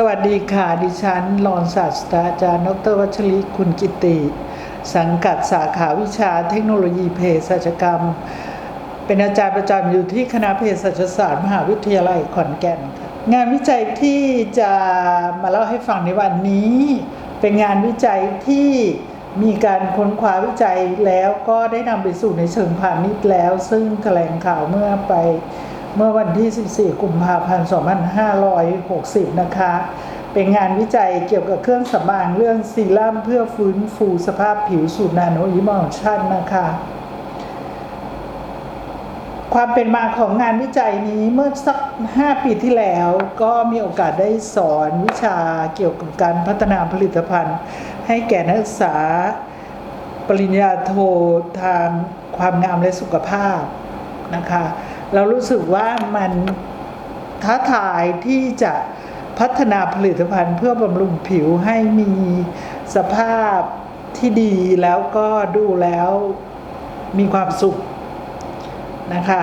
สวัสดีค่ะ ดิฉันรองศาสตราจารย์ ดรวัชรีคุณกิติ สังกัดสาขาวิชาเทคโนโลยีเภสัชกรรม เป็นอาจารย์ประจำอยู่ที่คณะเภสัชศาสตร์ มหาวิทยาลัยขอนแก่นค่ะงานวิจัยที่จะมาเล่าให้ฟังในวันนี้ เป็นงานวิจัยที่มีการค้นคว้าวิจัยแล้วก็ได้นำไปสู่ในเชิงพาณิชย์แล้ว ซึ่งแถลงข่าวเมื่อไป เมื่อวันที่ 14 กุมภาพันธ์ 2560 นะคะ เป็นงานวิจัยเกี่ยวกับเครื่องสำอางเรื่องซีรั่มเพื่อฟื้นฟูสภาพผิวสูตรนาโนอิมอลชั่นนะคะ ความเป็นมาของงานวิจัยนี้เมื่อสัก 5 ปีที่แล้วก็มีโอกาสได้สอนวิชาเกี่ยวกับการพัฒนาผลิตภัณฑ์ ให้แก่นักศึกษาปริญญาโททางความงามและสุขภาพนะคะ เรารู้สึกว่ามันท้าทายที่จะพัฒนาผลิตภัณฑ์เพื่อบำรุงผิวให้มีสภาพที่ดีแล้วก็ดูแล้วมีความสุขนะคะ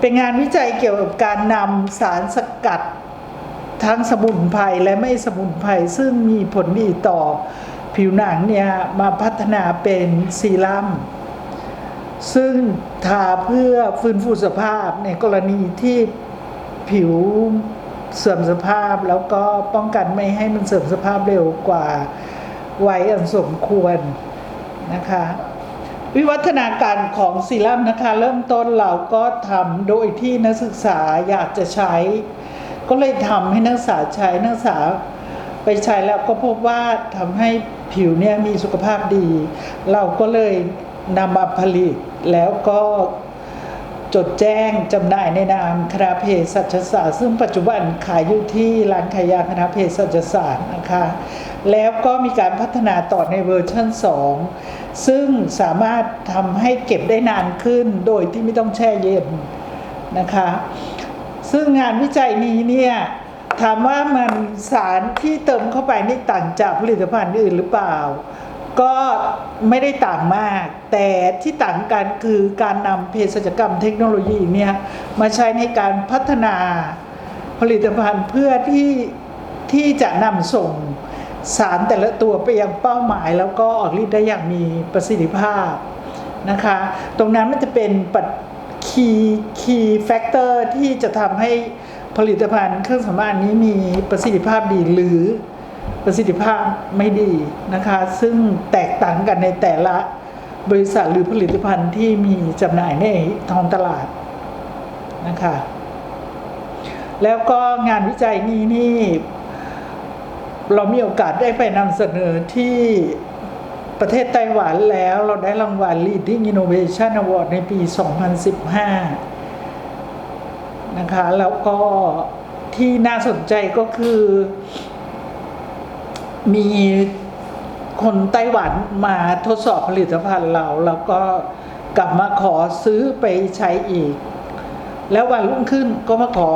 เป็นงานวิจัยเกี่ยวกับการนำสารสกัดทั้งสมุนไพรและไม่สมุนไพรซึ่งมีผลดีต่อผิวหนังเนี่ยมาพัฒนาเป็นซีรั่ม ซึ่งทาเพื่อฟื้นฟูสภาพในกรณีที่ผิวเสื่อมสภาพแล้วก็ป้องกันไม่ให้มันเสื่อมสภาพเร็วกว่าวัยอันสมควรนะคะ วิวัฒนาการของซีรั่มนะคะ เริ่มต้นเราก็ทำโดยที่นักศึกษาอยากจะใช้ ก็เลยทำให้นักศึกษาใช้นักศึกษาไปใช้แล้วก็พบว่าทำให้ผิวเนี่ยมีสุขภาพดี เราก็เลย นำมาผลิตแล้วก็จดแจ้งจำหน่ายในนามคณะเภสัชศาสตร์ ซึ่งปัจจุบันขายอยู่ที่ร้านขายยาคณะเภสัชศาสตร์นะคะ แล้วก็มีการพัฒนาต่อในเวอร์ชัน2 ซึ่งสามารถทำให้เก็บได้นานขึ้นโดยที่ไม่ต้องแช่เย็นนะคะ ซึ่งงานวิจัยนี้เนี่ยถามว่ามันสารที่เติมเข้าไปนี่ต่างจากผลิตภัณฑ์อื่นหรือเปล่า ก็ไม่ได้ต่างมาก แต่ที่ต่างกันคือการนำเภสัชกรรมเทคโนโลยีเนี่ยมาใช้ในการพัฒนาผลิตภัณฑ์เพื่อที่ที่จะนำส่งสารแต่ละตัวไปยังเป้าหมาย แล้วก็ออกฤทธิ์ได้อย่างมีประสิทธิภาพนะคะ ตรงนั้นมันจะเป็นปัจคีย์คีย์แฟกเตอร์ที่จะทำให้ผลิตภัณฑ์เครื่องสำอางนี้มีประสิทธิภาพดีหรือ ประสิทธิภาพไม่ดีนะคะ ซึ่งแตกต่างกันในแต่ละบริษัทหรือผลิตภัณฑ์ที่มีจำหน่ายในท้องตลาดนะคะ แล้วก็งานวิจัยนี้นี่ เรามีโอกาสได้ไปนำเสนอที่ประเทศไต้หวันแล้วเราได้รางวัล Leading Innovation Award ในปี 2015 นะคะ แล้วก็ที่น่าสนใจก็คือ มีคนไต้หวันมาทดสอบผลิตภัณฑ์เรา แล้วก็กลับมาขอซื้อไปใช้อีก แล้ววันรุ่งขึ้นก็มาขอ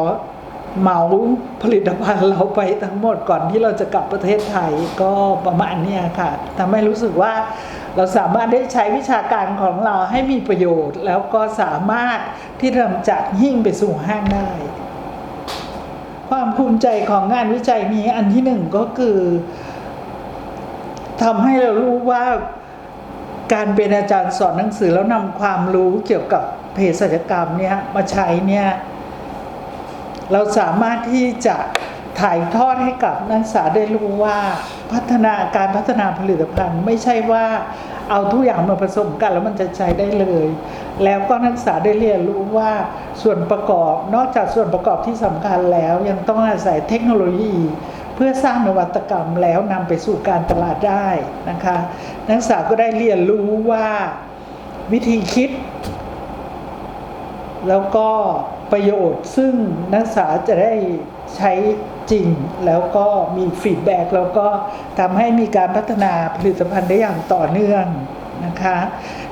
เหมาผลิตภัณฑ์เราไปทั้งหมดก่อนที่เราจะกลับประเทศไทยก็ประมาณนี้ค่ะทำให้รู้สึกว่าเราสามารถได้ใช้วิชาการของเราให้มีประโยชน์ แล้วก็สามารถที่ทำจากหิ้งไปสู่ห้างได้ ความภูมิใจของงานวิจัยนี้อันที่หนึ่งก็คือ ทำให้เรารู้ว่าการเป็นอาจารย์สอนหนังสือแล้วนำความรู้เกี่ยวกับเภสัชกรรมเนี่ยมาใช้เนี่ยเราสามารถที่จะถ่ายทอดให้กับนักศึกษาได้รู้ว่าพัฒนาการพัฒนาผลิตภัณฑ์ ไม่ใช่ว่าเอาทุกอย่างมาผสมกันแล้วมันจะใช้ได้เลย แล้วก็นักศึกษาได้เรียนรู้ว่าส่วนประกอบนอกจากส่วนประกอบที่สำคัญแล้วยังต้องอาศัยเทคโนโลยี พื่อสร้างนวัตกรรมแล้วนำไปสู่การตลาดได้นะคะ นักศึกษาก็ได้เรียนรู้ว่าวิธีคิด แล้วก็ประโยชน์ซึ่งนักศึกษาจะได้ใช้จริง แล้วก็มีฟีดแบ็กแล้วก็ทำให้มีการพัฒนาผลิตภัณฑ์ได้อย่างต่อเนื่องนะคะ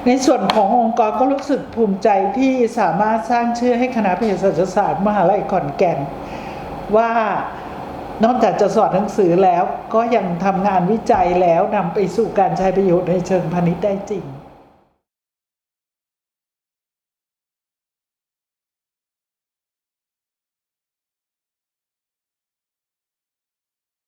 ในส่วนขององค์กรก็รู้สึกภูมิใจที่สามารถสร้างชื่อให้คณะเภสัชศาสตร์มหาลัยขอนแก่นว่า นอกจากจะสอนหนังสือแล้วก็ยังทำงานวิจัยแล้วนำไปสู่การใช้ประโยชน์ในเชิงพาณิชย์ได้จริง